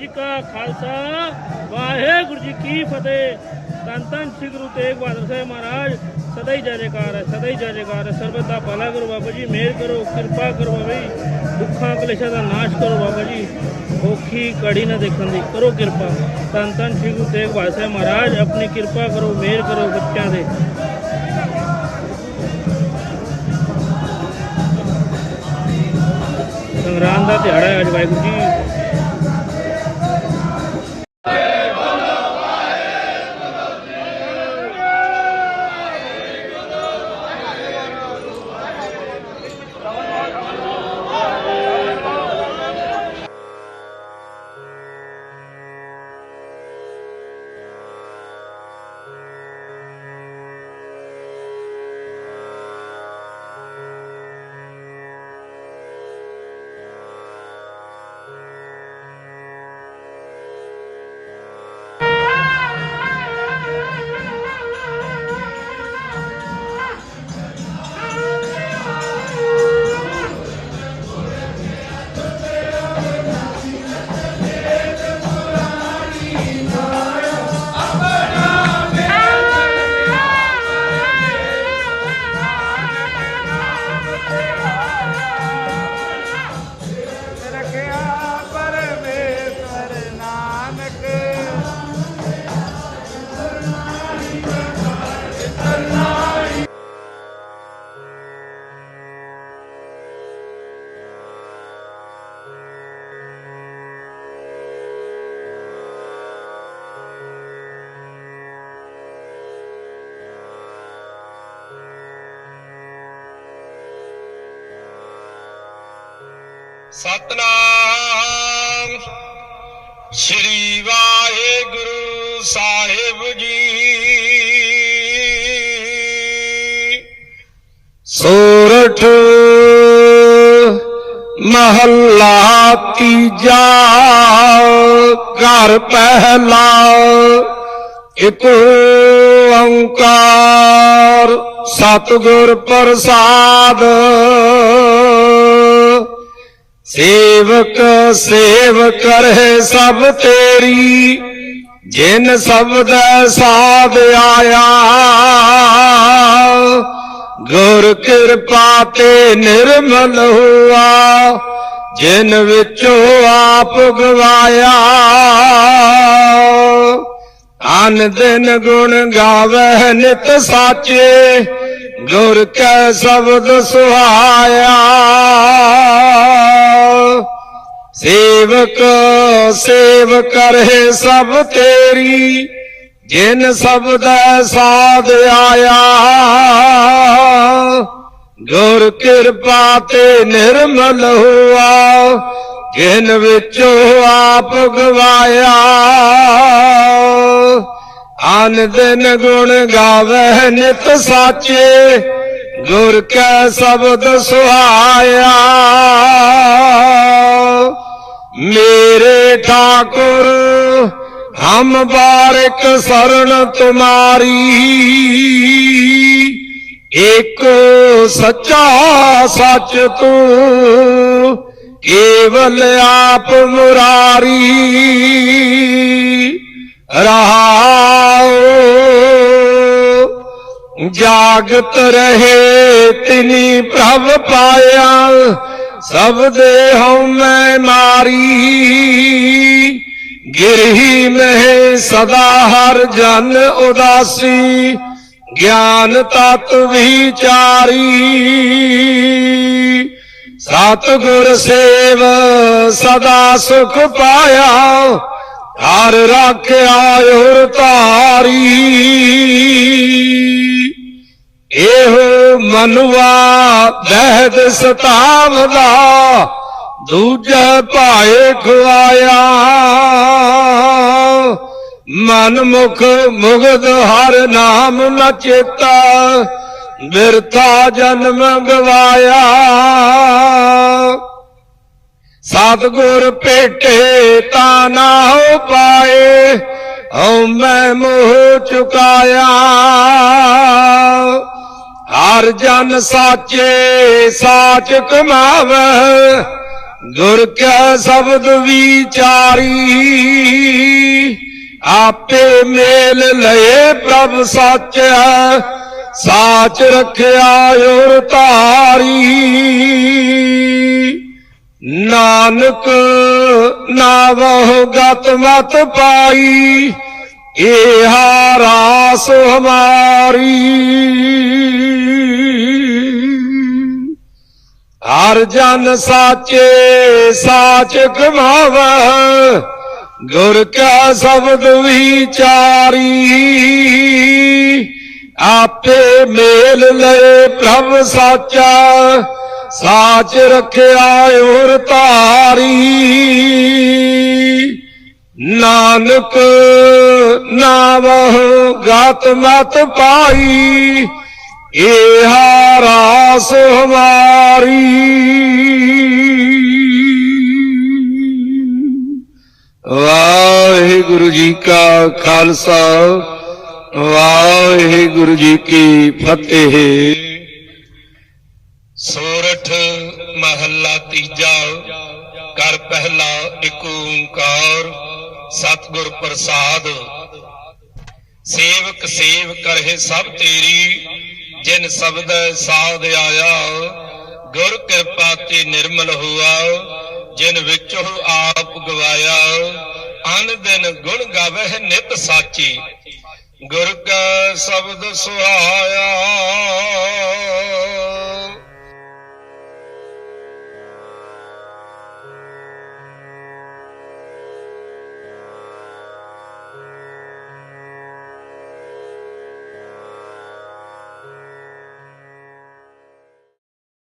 ਜੀ ਕਾ ਖਾਲਸਾ, ਵਾਹਿਗੁਰੂ ਜੀ ਕੀ ਫਤਿਹ। ਤਨ ਤਨ ਸ੍ਰੀ ਗੁਰੂ ਤੇਗ ਬਹਾਦਰ ਸਾਹਿਬ ਮਹਾਰਾਜ, ਸਦਾ ਹੀ ਜੈ ਜੈਕਾਰ ਹੈ, ਸਦਾ ਹੀ ਜੈ ਜੈਕਾਰ ਹੈ। ਸਰਬਤ ਦਾ ਭਲਾ ਕਰੋ ਬਾਬਾ ਜੀ, ਮਿਹਰ ਕਰੋ, ਕਿਰਪਾ ਕਰੋ ਬਾਬਾ ਜੀ। ਦੁੱਖਾਂ, ਕਲੇਸ਼ਾਂ ਦਾ ਨਾਸ਼ ਕਰੋ ਬਾਬਾ ਜੀ। ਔਖੀ ਕੜੀ ਨਾ ਦੇਖਣ ਦੀ, ਕਰੋ ਕਿਰਪਾ। ਤਨ ਤਨ ਸ੍ਰੀ ਗੁਰੂ ਤੇਗ ਬਹਾਦਰ ਸਾਹਿਬ ਮਹਾਰਾਜ, ਆਪਣੀ ਕਿਰਪਾ ਕਰੋ, ਮਿਹਰ ਕਰੋ ਬੱਚਿਆਂ ਦੇ। ਸੰਗਰਾਮ ਦਾ ਦਿਹਾੜਾ ਹੈ ਅੱਜ ਵਾਹਿਗੁਰੂ ਜੀ। ਰਖਿਆ ਸਤਨਾਮ। ਸ੍ਰੀ ਵਾਹਿਗੁਰੂ ਸਾਹਿਬ ਜੀ। ਸੋਰਠ ਮਹੱਲਾ ਤੀਜਾ ਘਰ ਪਹਿਲਾ ਇਕ ਓੰਕਾਰ ਸਤਿਗੁਰ ਪ੍ਰਸਾਦ। ਸੇਵਕ ਸੇਵ ਕਰੇ ਸਭ ਤੇਰੀ, ਜਿਨ ਸਬਦ ਸਾਧ ਆਇਆ। ਗੁਰ ਕਿਰਪਾ ਤੇ ਨਿਰਮਲ ਹੁਆ, ਜਿਨ ਵਿੱਚੋਂ ਆਪ ਗਵਾਇਆ। ਅਨ ਦਿਨ ਗੁਣ ਗਾਵੇ ਨਿਤ ਸਾਚੇ, ਗੁਰ ਕੈ ਸ਼ਬਦ ਸੁਹਾਇਆ। ਸੇਵਕ ਸੇਵ ਕਰੇ ਸਭ ਤੇਰੀ, ਜਿਨ ਸਬਦ ਸਾਧ ਆਇਆ। ਗੁਰ ਕਿਰਪਾ ਤੇ ਨਿਰਮਲ ਹੁਆ, ਜਿਨ ਵਿੱਚੋਂ ਆਪ ਗਵਾਇਆ। ਅਨ ਦਿਨ ਗੁਣ ਗਾਵੇ ਨਿਤ ਸਾਚੇ, ਗੁਰ ਕੈ ਸ਼ਬਦ ਸੁਹਾਇਆ। ਮੇਰੇ ਠਾਕੁਰ ਹਮ ਬਾਰਿਕ ਸਰਣ ਤੁਮਾਰੀ। ਏਕ ਸੱਚਾ ਸੱਚ ਤੂੰ, ਕੇਵਲ ਆਪ ਮੁਰਾਰੀ। ਰਹਾਉ ਜਾਗਤ ਰਹੇ ਤਿਨੀ ਪ੍ਰਭ ਪਾਇਆ ਸਭ ਦੇ ਹਉਮੈ ਮਾਰੀ, ਗਿਰਹੀ ਮਹਿ ਸਦਾ ਹਰ ਜਨ ਉਦਾਸੀ, ਗਿਆਨ ਤਤ ਵਿਚਾਰੀ। ਸਤਿਗੁਰ ਸੇਵ ਸਦਾ ਸੁਖ ਪਾਇਆ, ਹਰ ਰਾਖਿਆ ਉਰ ਤਾਰੀ ਇਹੋ ਮਨੁਆ ਦਹਿਦ ਸਤਾਵਦਾ ਦੂਜੇ ਭਾਏ ਖਵਾਇਆ ਮਨ ਮੁਖ ਮੁਗਦ ਹਰ ਨਾਮ ਨਾ ਚੇਤਾ, ਬਿਰਥਾ ਜਨਮ ਗਵਾਇਆ। ਸਤਗੁਰ ਭੇਟੇ ਤਾਂ ਨਾ ਹੋ ਪਾਏ, ਹਉ ਮੈਂ ਮੋਹ ਚੁਕਾਇਆ। ਹਰ ਜਨ ਸਾਚੇ ਸਾਚ ਕਮਾਵੇ, ਗੁਰ ਕੈ ਸ਼ਬਦ ਵਿਚਾਰੀ। ਆਪੇ ਮੇਲ ਲਏ ਪ੍ਰਭ ਸਾਚੈ, ਸਾਚ ਰਖਿਆ ਔਰ ਧਾਰੀ। ਨਾਨਕ ਨਾਵਹੁ ਗਤ ਮਤ ਪਾਈ, ਏਹਾ ਰਾਸ ਹਮਾਰੀ। ਹਰ ਜਨ ਸਾਚੇ, ਸਾਚ ਕਮਾਵੈ ਗੁਰ ਕਾ ਸ਼ਬਦ ਵਿਚਾਰੀ। ਆਪੇ ਮੇਲ ਲਏ ਪ੍ਰਭ ਸਾਚਾ, ਸਾਚ ਰਖਿਆ ਔਰ ਧਾਰੀ। ਨਾਨਕ ਨਾਵਹੁ ਗਤ ਮਤ ਪਾਈ ਏਹਾ ਰਾਸ ਹਮਾਰੀ। ਵਾਹਿਗੁਰੂ ਜੀ ਕਾ ਖਾਲਸਾ, ਵਾਹਿਗੁਰੂ ਜੀ ਕੀ ਫਤਿਹ। ਸੋਰਠ ਮਹੱਲਾ ਤੀਜਾ, ਕਰ ਪਹਿਲਾ ਏਕ ਓੰਕਾਰ, ਸਤਿਗੁਰ ਪ੍ਰਸਾਦ। ਸੇਵਕ ਸੇਵ ਕਰਹਿ ਸਭ ਤੇਰੀ ਜਿਨ ਸ਼ਬਦ ਸਾਧ ਆਇਆ, ਗੁਰ ਕਿਰਪਾ ਤੇ ਨਿਰਮਲ ਹੋਆ, ਜਿਨ ਵਿੱਚੋਂ ਆਪ ਗਵਾਇਆ, ਅਨ ਦਿਨ ਗੁਣ ਗਾਵਹਿ ਨਿਤ ਸਾਚੀ। ਗੁਰ ਕਾ ਸ਼ਬਦ ਸੁਹਾਇਆ